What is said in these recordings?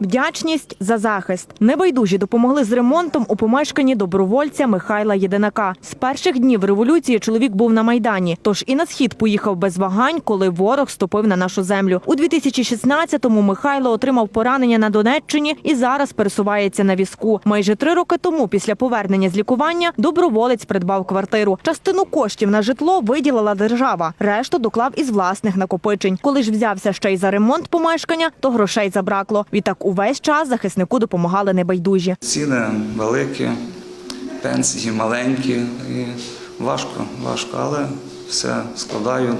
Вдячність за захист. Небайдужі допомогли з ремонтом у помешканні добровольця Михайла Єдинака. З перших днів революції чоловік був на майдані, тож і на схід поїхав без вагань, коли ворог ступив на нашу землю. У 2016-му Михайло отримав поранення на Донеччині і зараз пересувається на візку. Майже три роки тому, після повернення з лікування, доброволець придбав квартиру. Частину коштів на житло виділила держава. Решту доклав із власних накопичень. Коли ж взявся ще й за ремонт помешкання, то грошей забракло. Відтак увесь час захиснику допомагали небайдужі. Ціни великі, пенсії маленькі і важко, важко, але все складаю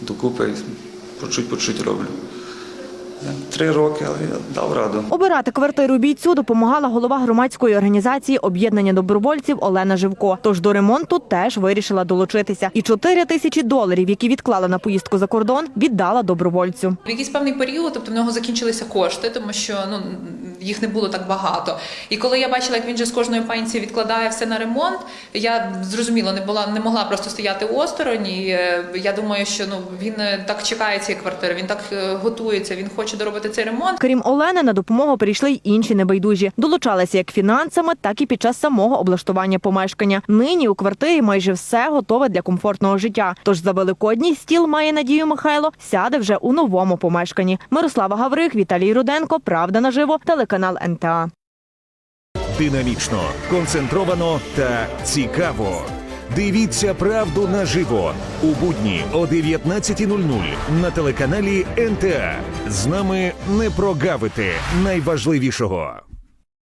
докупи і по чуть по чуть роблю. Три роки, але я дав раду. Обирати квартиру бійцю допомагала голова громадської організації об'єднання добровольців Олена Живко. Тож до ремонту теж вирішила долучитися. І 4 тисячі доларів, які відклала на поїздку за кордон, віддала добровольцю. В якийсь певний період, тобто в нього закінчилися кошти, тому що ну їх не було так багато. І коли я бачила, як він же з кожної пенсії відкладає все на ремонт, я зрозуміло не була не могла просто стояти осторонь. І е, я думаю, що ну він е, так чекає цієї квартири, він так е, готується, він хоче доробити цей ремонт. Крім Олени, на допомогу прийшли й інші небайдужі. Долучалися як фінансами, так і під час самого облаштування помешкання. Нині у квартирі майже все готове для комфортного життя. Тож за великодній стіл має надію Михайло сяде вже у новому помешканні. Мирослава Гаврих, Віталій Руденко. Правда наживо. Телеканал НТА. Динамічно, концентровано та цікаво. Дивіться правду наживо у будні о 19.00 на телеканалі НТА. З нами не прогавити найважливішого.